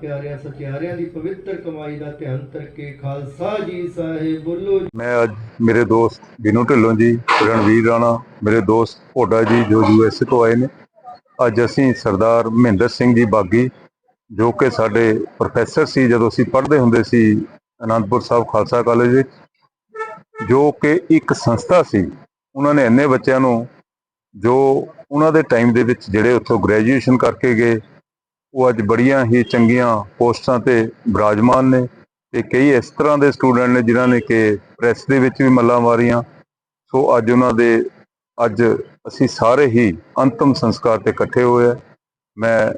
ਪਿਆਰਿਆਂ ਸਤਿਆਰਿਆਂ ਦੀ ਪਵਿੱਤਰ ਕਮਾਈ ਦਾ ਧਿਆਨ ਕਰਕੇ ਖਾਲਸਾ ਜੀ ਸਾਹਿਬ ਬੋਲੋ ਮੈਂ ਅੱਜ ਮੇਰੇ ਦੋਸਤ ਬਿਨੂ ਢਿੱਲੋਂ ਜੀ, ਰਣਵੀਰ ਰਾਣਾ, ਮੇਰੇ ਦੋਸਤ ਭੋਡਾ ਜੀ ਜੋ ਯੂਐਸ ਤੋਂ ਆਏ ਨੇ। ਅੱਜ ਅਸੀਂ ਸਰਦਾਰ ਮਹਿੰਦਰ ਸਿੰਘ ਜੀ ਬਾਗੀ, ਜੋ ਕਿ ਸਾਡੇ ਪ੍ਰੋਫੈਸਰ ਸੀ, ਜਦੋਂ ਅਸੀਂ ਪੜ੍ਹਦੇ ਹੁੰਦੇ ਸੀ ਅਨੰਦਪੁਰ ਸਾਹਿਬ ਖਾਲਸਾ ਕਾਲਜ ਵਿੱਚ, ਜੋ ਕਿ ਇੱਕ ਸੰਸਥਾ ਸੀ। ਉਹਨਾਂ ਨੇ ਇੰਨੇ ਬੱਚਿਆਂ ਨੂੰ ਜੋ ਉਹਨਾਂ ਦੇ ਟਾਈਮ ਦੇ ਵਿੱਚ ਜਿਹੜੇ ਉੱਥੋਂ ਗ੍ਰੈਜੂਏਸ਼ਨ ਕਰਕੇ ਗਏ, ਉਹ ਅੱਜ ਬੜੀਆਂ ਹੀ ਚੰਗੀਆਂ ਪੋਸਟਾਂ ਤੇ ਬਿਰਾਜਮਾਨ ਨੇ ਤੇ ਕਈ ਇਸ ਤਰ੍ਹਾਂ ਦੇ ਸਟੂਡੈਂਟ ਨੇ ਜਿਨ੍ਹਾਂ ਨੇ ਕਿ ਪ੍ਰੈਸ ਦੇ ਵਿੱਚ ਵੀ ਮੱਲਾਂ ਮਾਰੀਆਂ। ਸੋ ਅੱਜ ਉਹਨਾਂ ਦੇ, ਅੱਜ ਅਸੀਂ ਸਾਰੇ ਹੀ ਅੰਤਮ ਸੰਸਕਾਰ ਤੇ ਇਕੱਠੇ ਹੋਏ ਆ ਮੈਂ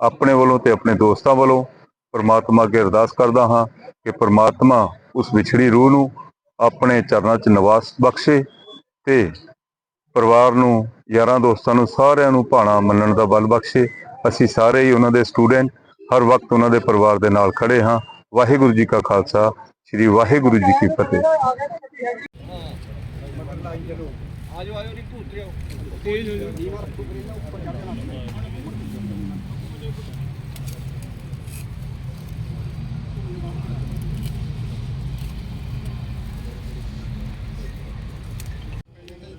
ਆਪਣੇ ਵੱਲੋਂ ਤੇ ਆਪਣੇ ਦੋਸਤਾਂ ਵੱਲੋਂ ਪਰਮਾਤਮਾ ਅੱਗੇ ਅਰਦਾਸ ਕਰਦਾ ਹਾਂ ਕਿ ਪਰਮਾਤਮਾ ਉਸ ਵਿਛੜੀ ਰੂਹ ਨੂੰ ਆਪਣੇ ਚਰਨਾਂ 'ਚ ਨਿਵਾਸ ਬਖਸ਼ੇ ਤੇ ਪਰਿਵਾਰ ਨੂੰ, ਯਾਰਾਂ ਦੋਸਤਾਂ ਨੂੰ, ਸਾਰਿਆਂ ਨੂੰ ਭਾਣਾ ਮੰਨਣ ਦਾ ਬਲ ਬਖਸ਼ੇ। ਅਸੀਂ ਸਾਰੇ ਹੀ ਉਹਨਾਂ ਦੇ ਸਟੂਡੈਂਟ, ਹਰ ਵਕਤ ਉਹਨਾਂ ਦੇ ਪਰਿਵਾਰ ਦੇ ਨਾਲ ਖੜੇ ਹਾਂ। ਵਾਹਿਗੁਰੂ ਜੀ ਕਾ ਖਾਲਸਾ, ਸ੍ਰੀ ਵਾਹਿਗੁਰੂ ਜੀ ਕੀ ਫਤਿਹ।